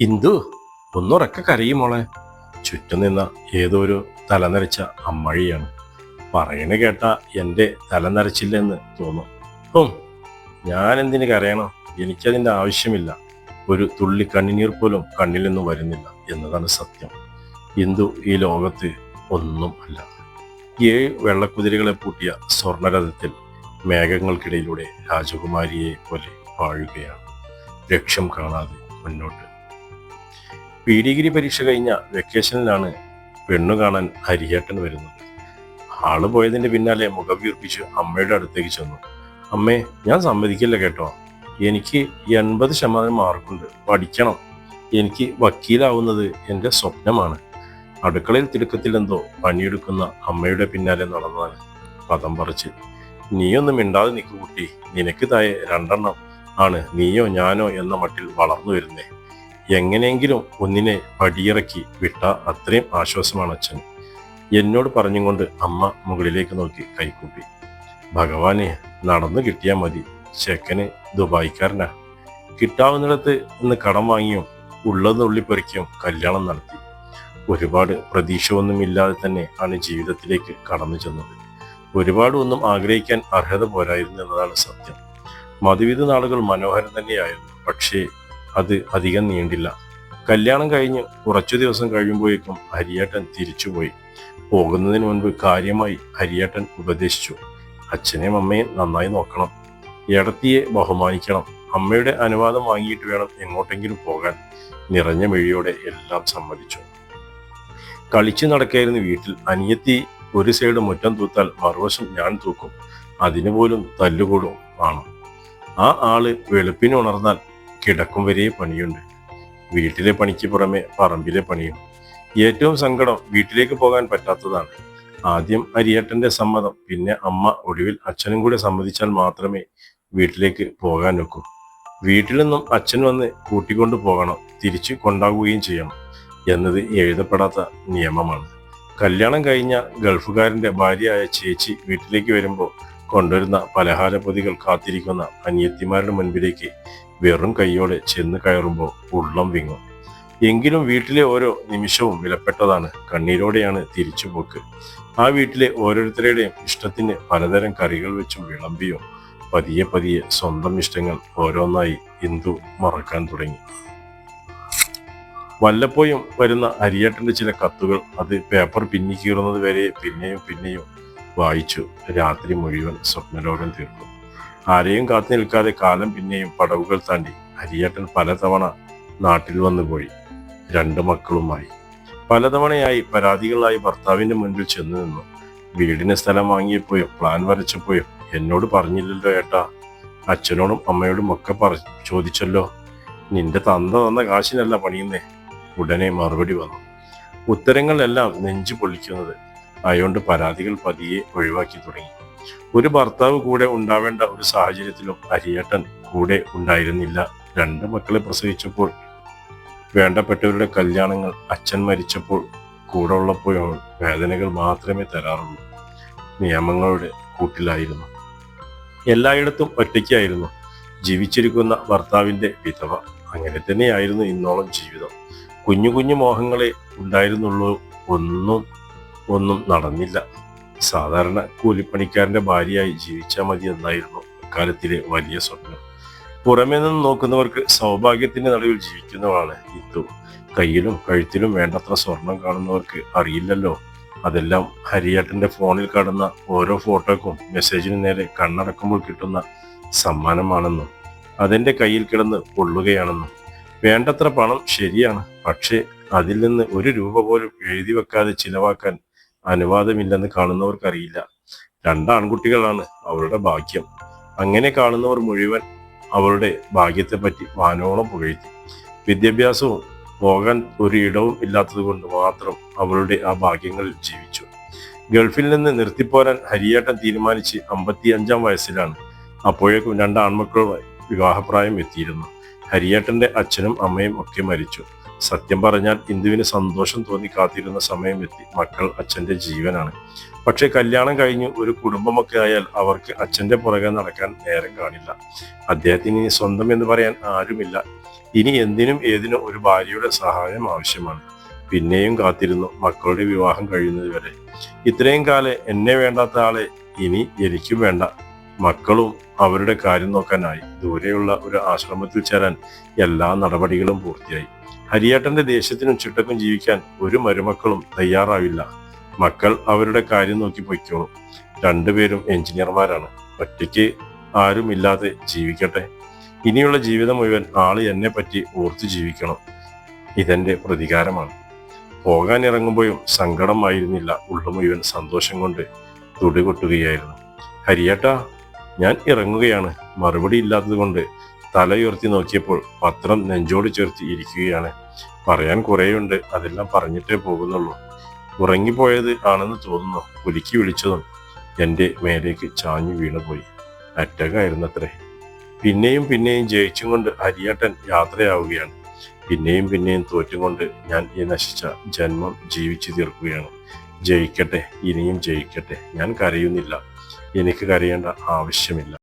ഇന്ദു ഒന്നുറക്ക കരയും മോളെ. ചുറ്റും നിന്ന ഏതോ ഒരു തലനരച്ച അമ്മഴിയാണ്. പറയണ കേട്ട എന്റെ തലനരച്ചില്ലെന്ന് തോന്നും. ഓ ഞാൻ എന്തിന് കരയണം? എനിക്കതിന്റെ ആവശ്യമില്ല. ഒരു തുള്ളി കണ്ണിനീർ പോലും കണ്ണിൽ നിന്നും വരുന്നില്ല എന്നതാണ് സത്യം. ഇന്ദു ഈ ലോകത്ത് ഒന്നും അല്ല. ഏഴ് വെള്ളക്കുതിരകളെ പൂട്ടിയ സ്വർണരഥത്തിൽ മേഘങ്ങൾക്കിടയിലൂടെ രാജകുമാരിയെ പോലെ വാഴുകയാണ്. ലക്ഷ്യം കാണാതെ മുന്നോട്ട് പി ഡിഗ്രി പരീക്ഷ കഴിഞ്ഞ വെക്കേഷനിലാണ് പെണ്ണു കാണാൻ ഹരിയേട്ടൻ വരുന്നത്. ആൾ പോയതിന്റെ പിന്നാലെ മുഖം വീർപ്പിച്ച് അമ്മയുടെ അടുത്തേക്ക് ചെന്നു. അമ്മേ ഞാൻ സമ്മതിക്കില്ല കേട്ടോ. എനിക്ക് എൺപത് ശതമാനം മാർക്കുണ്ട്. പഠിക്കണം. എനിക്ക് വക്കീലാവുന്നത് എന്റെ സ്വപ്നമാണ്. അടുക്കളയിൽ തിടുക്കത്തിൽ പണിയെടുക്കുന്ന അമ്മയുടെ പിന്നാലെ നടന്നാൽ പദം പറിച്ച്. നീയൊന്നും മിണ്ടാതെ നിൽക്കു കുട്ടി. നിനക്ക് തായ രണ്ടെണ്ണം ആണ്. നീയോ ഞാനോ എന്ന മട്ടിൽ വളർന്നു വരുന്നേ. എങ്ങനെയെങ്കിലും ഒന്നിനെ പടിയിറക്കി വിട്ട അത്രയും ആശ്വാസമാണ് അച്ഛൻ. എന്നോട് പറഞ്ഞുകൊണ്ട് അമ്മ മുകളിലേക്ക് നോക്കി കൈകൂപ്പി. ഭഗവാനെ നടന്നു കിട്ടിയാൽ മതി. ചെക്കന് ദുബായിക്കാരനാ. കിട്ടാവുന്നിടത്ത് ഇന്ന് കടം വാങ്ങിയും ഉള്ളത് ഉള്ളിപ്പെറിക്കും കല്യാണം നടത്തി. ഒരുപാട് പ്രതീക്ഷ ഒന്നുമില്ലാതെ തന്നെ ആണ് ജീവിതത്തിലേക്ക് കടന്നു ചെന്നത്. ഒരുപാട് ഒന്നും ആഗ്രഹിക്കാൻ അർഹത പോരായിരുന്നു എന്നതാണ് സത്യം. മധുവിധ നാളുകൾ മനോഹരം തന്നെയായിരുന്നു. പക്ഷേ അത് അധികം നീണ്ടില്ല. കല്യാണം കഴിഞ്ഞ് കുറച്ചു ദിവസം കഴിയുമ്പോഴേക്കും ഹരിയേട്ടൻ തിരിച്ചുപോയി. പോകുന്നതിന് മുൻപ് കാര്യമായി ഹരിയേട്ടൻ ഉപദേശിച്ചു. അച്ഛനെയും അമ്മയും നന്നായി നോക്കണം. ഇടത്തിയെ ബഹുമാനിക്കണം. അമ്മയുടെ അനുവാദം വാങ്ങിയിട്ട് വേണം എങ്ങോട്ടെങ്കിലും പോകാൻ. നിറഞ്ഞ മെഴിയോടെ എല്ലാം സമ്മതിച്ചു. കളിച്ചു നടക്കായിരുന്നു വീട്ടിൽ. അനിയത്തി ഒരു സൈഡ് മുറ്റം തൂത്താൽ മറുവശം ഞാൻ തൂക്കും. അതിനു പോലും തല്ലുകൂടും ആണ്. ആ ആൾ വെളുപ്പിന് ഉണർന്നാൽ കിടക്കും വരെ പണിയുണ്ട്. വീട്ടിലെ പണിക്ക് പുറമെ പറമ്പിലെ പണിയും. ഏറ്റവും സങ്കടം വീട്ടിലേക്ക് പോകാൻ പറ്റാത്തതാണ്. ആദ്യം അരിയേട്ടന്റെ സമ്മതം പിന്നെ അമ്മ ഒടുവിൽ അച്ഛനും കൂടെ സമ്മതിച്ചാൽ മാത്രമേ വീട്ടിലേക്ക് പോകാൻ ഒക്കൂ. വീട്ടിൽ നിന്നും അച്ഛൻ വന്ന് കൂട്ടിക്കൊണ്ടു പോകണം തിരിച്ചു കൊണ്ടാകുകയും ചെയ്യണം എന്നത് എഴുതപ്പെടാത്ത നിയമമാണ്. കല്യാണം കഴിഞ്ഞ ഗൾഫുകാരന്റെ ഭാര്യയായ ചേച്ചി വീട്ടിലേക്ക് വരുമ്പോൾ കൊണ്ടുവരുന്ന പലഹാരപ്പൊതികൾ കാത്തിരിക്കുന്ന അനിയത്തിമാരുടെ മുൻപിലേക്ക് വെറും കൈയോടെ ചെന്ന് കയറുമ്പോൾ ഉള്ളം വിങ്ങും. എങ്കിലും വീട്ടിലെ ഓരോ നിമിഷവും വിലപ്പെട്ടതാണ്. കണ്ണീരോടെയാണ് തിരിച്ചുപോക്ക് ആ വീട്ടിലെ ഓരോരുത്തരുടെയും ഇഷ്ടത്തിന് പലതരം കറികൾ വെച്ചും വിളമ്പിയും പതിയെ പതിയെ സ്വന്തം ഇഷ്ടങ്ങൾ ഓരോന്നായി ഇന്ദു മറക്കാൻ തുടങ്ങി. വല്ലപ്പോഴും വരുന്ന അരിയേട്ടന്റെ ചില കത്തുകൾ അത് പേപ്പർ പിന്നിക്കീറുന്നത് വരെ പിന്നെയും പിന്നെയും വായിച്ചു. രാത്രി മുഴുവൻ സ്വപ്നലോകം തീർന്നു ആരെയും കാത്തു നിൽക്കാതെ കാലം പിന്നെയും പടവുകൾ താണ്ടി ഹരിയേട്ടൻ പലതവണ നാട്ടിൽ വന്നു പോയി. രണ്ട് മക്കളുമായി. പലതവണയായി പരാതികളായി ഭർത്താവിന്റെ മുൻപിൽ ചെന്നു നിന്നു. വീടിന് സ്ഥലം വാങ്ങിയപ്പോയോ പ്ലാൻ വരച്ചപ്പോയോ എന്നോട് പറഞ്ഞില്ലല്ലോ ഏട്ടാ. അച്ഛനോടും അമ്മയോടും ഒക്കെ പറ ചോദിച്ചല്ലോ. നിന്റെ തന്ത തന്ന കാശിനല്ല പണിയുന്നേ. ഉടനെ മറുപടി വന്നു. ഉത്തരങ്ങളെല്ലാം നെഞ്ചു പൊളിക്കുന്നത് അയോണ്ട് പരാതികൾ പതിയെ ഒഴിവാക്കി തുടങ്ങി. ഒരു ഭർത്താവ് കൂടെ ഉണ്ടാവേണ്ട ഒരു സാഹചര്യത്തിലും അരിയേട്ടൻ കൂടെ ഉണ്ടായിരുന്നില്ല. രണ്ട് മക്കളെ പ്രസവിച്ചപ്പോൾ വേണ്ടപ്പെട്ടവരുടെ കല്യാണങ്ങൾ അച്ഛൻ മരിച്ചപ്പോൾ കൂടെ ഉള്ളപ്പോഴും വേദനകൾ മാത്രമേ തരാറുള്ളൂ. നിയമങ്ങളുടെ കൂട്ടിലായിരുന്നു. എല്ലായിടത്തും ഒറ്റയ്ക്കായിരുന്നു. ജീവിച്ചിരിക്കുന്ന ഭർത്താവിന്റെ വിധവ അങ്ങനെ തന്നെയായിരുന്നു ഇന്നോളം ജീവിതം. കുഞ്ഞു കുഞ്ഞു മോഹങ്ങളെ ഉണ്ടായിരുന്നുള്ളൂ. ഒന്നും ഒന്നും നടന്നില്ല. സാധാരണ കൂലിപ്പണിക്കാരന്റെ ഭാര്യയായി ജീവിച്ചാൽ മതി എന്നായിരുന്നു അക്കാലത്തിലെ വലിയ സ്വപ്നം. പുറമേ നിന്ന് നോക്കുന്നവർക്ക് സൗഭാഗ്യത്തിന്റെ നടുവിൽ ജീവിക്കുന്നവളാണ് ഹിന്ദു. കയ്യിലും കഴുത്തിലും വേണ്ടത്ര സ്വർണം കാണുന്നവർക്ക് അറിയില്ലല്ലോ. അതെല്ലാം ഹരിയേട്ടന്റെ ഫോണിൽ കടന്ന ഓരോ ഫോട്ടോക്കും മെസ്സേജിന് നേരെ കണ്ണടക്കുമ്പോൾ കിട്ടുന്ന സമ്മാനമാണെന്നും അതെന്റെ കയ്യിൽ കിടന്ന് കൊള്ളുകയാണെന്നും. വേണ്ടത്ര പണം ശരിയാണ് പക്ഷേ അതിൽ നിന്ന് ഒരു രൂപ പോലും എഴുതി വെക്കാതെ ചിലവാക്കാൻ അനുവാദമില്ലെന്ന് കാണുന്നവർക്കറിയില്ല. രണ്ട് ആൺകുട്ടികളാണ് അവരുടെ ഭാഗ്യം. അങ്ങനെ കാണുന്നവർ മുഴുവൻ അവളുടെ ഭാഗ്യത്തെപ്പറ്റി വാനോളം പുകഴ്ത്തി. വിദ്യാഭ്യാസവും പോകാൻ ഒരു ഇടവും ഇല്ലാത്തത് കൊണ്ട് മാത്രം അവളുടെ ആ ഭാഗ്യങ്ങളിൽ ജീവിച്ചു. ഗൾഫിൽ നിന്ന് നിർത്തിപ്പോരാൻ ഹരിയേട്ടൻ തീരുമാനിച്ച് അമ്പത്തി അഞ്ചാം വയസ്സിലാണ്. അപ്പോഴേക്കും രണ്ട് ആൺമക്കളുമായി വിവാഹപ്രായം എത്തിയിരുന്നു. ഹരിയേട്ടന്റെ അച്ഛനും അമ്മയും ഒക്കെ മരിച്ചു. സത്യം പറഞ്ഞാൽ ഇന്ദുവിന് സന്തോഷം തോന്നി കാത്തിരുന്ന സമയം എത്തി മക്കൾ അച്ഛന്റെ ജീവനാണ്. പക്ഷെ കല്യാണം കഴിഞ്ഞ് ഒരു കുടുംബമൊക്കെ ആയാൽ അവർക്ക് അച്ഛന്റെ പുറകെ നടക്കാൻ നേരം കാണില്ല. അദ്ദേഹത്തിന് ഇനി സ്വന്തം എന്ന് പറയാൻ ആരുമില്ല. ഇനി എന്തിനും ഏതിനും ഒരു ഭാര്യയുടെ സഹായം ആവശ്യമാണ്. പിന്നെയും കാത്തിരുന്നു മക്കളുടെ വിവാഹം കഴിയുന്നത് വരെ. ഇത്രയും കാലം എന്നെ വേണ്ടാത്ത ആളെ ഇനി എനിക്കും വേണ്ട. മക്കളും അവരുടെ കാര്യം നോക്കാനായി ദൂരെയുള്ള ഒരു ആശ്രമത്തിൽ ചേരാൻ എല്ലാ നടപടികളും പൂർത്തിയായി. ഹരിയേട്ടന്റെ ദേശത്തിനും ചുട്ടക്കും ജീവിക്കാൻ ഒരു മരുമക്കളും തയ്യാറാവില്ല. മക്കൾ അവരുടെ കാര്യം നോക്കി പൊയ്ക്കോളും. രണ്ടുപേരും എഞ്ചിനീയർമാരാണ്. ഒറ്റയ്ക്ക് ആരുമില്ലാതെ ജീവിക്കട്ടെ. ഇനിയുള്ള ജീവിതം മുഴുവൻ ആൾ എന്നെ പറ്റി ഓർത്തു ജീവിക്കണം. ഇതെന്റെ പ്രതികാരമാണ്. പോകാൻ ഇറങ്ങുമ്പോഴും സങ്കടമായിരുന്നില്ല ഉള്ളു മുഴുവൻ സന്തോഷം കൊണ്ട് തുടികൊട്ടുകയായിരുന്നു. ഹരിയേട്ടാ ഞാൻ ഇറങ്ങുകയാണ്. മറുപടി ഇല്ലാത്തത് കൊണ്ട് തലയുയർത്തി നോക്കിയപ്പോൾ പത്രം നെഞ്ചോട് ചേർത്ത് ഇരിക്കുകയാണ്. പറയാൻ കുറേയുണ്ട്. അതെല്ലാം പറഞ്ഞിട്ടേ പോകുന്നുള്ളൂ. ഉറങ്ങിപ്പോയത് ആണെന്ന് തോന്നുന്നു. കുലുക്കി വിളിച്ചതും എന്റെ മേലേക്ക് ചാഞ്ഞു വീണുപോയി. അറ്റകായിരുന്നത്രേ. പിന്നെയും പിന്നെയും ജയിച്ചും കൊണ്ട് ഹരിയേട്ടൻ യാത്രയാവുകയാണ്. പിന്നെയും പിന്നെയും തോറ്റും കൊണ്ട് ഞാൻ ഈ നശിച്ച ജന്മം ജീവിച്ചു തീർക്കുകയാണ്. ജയിക്കട്ടെ ഇനിയും ജയിക്കട്ടെ. ഞാൻ കരയുന്നില്ല. എനിക്ക് കരയേണ്ട ആവശ്യമില്ല.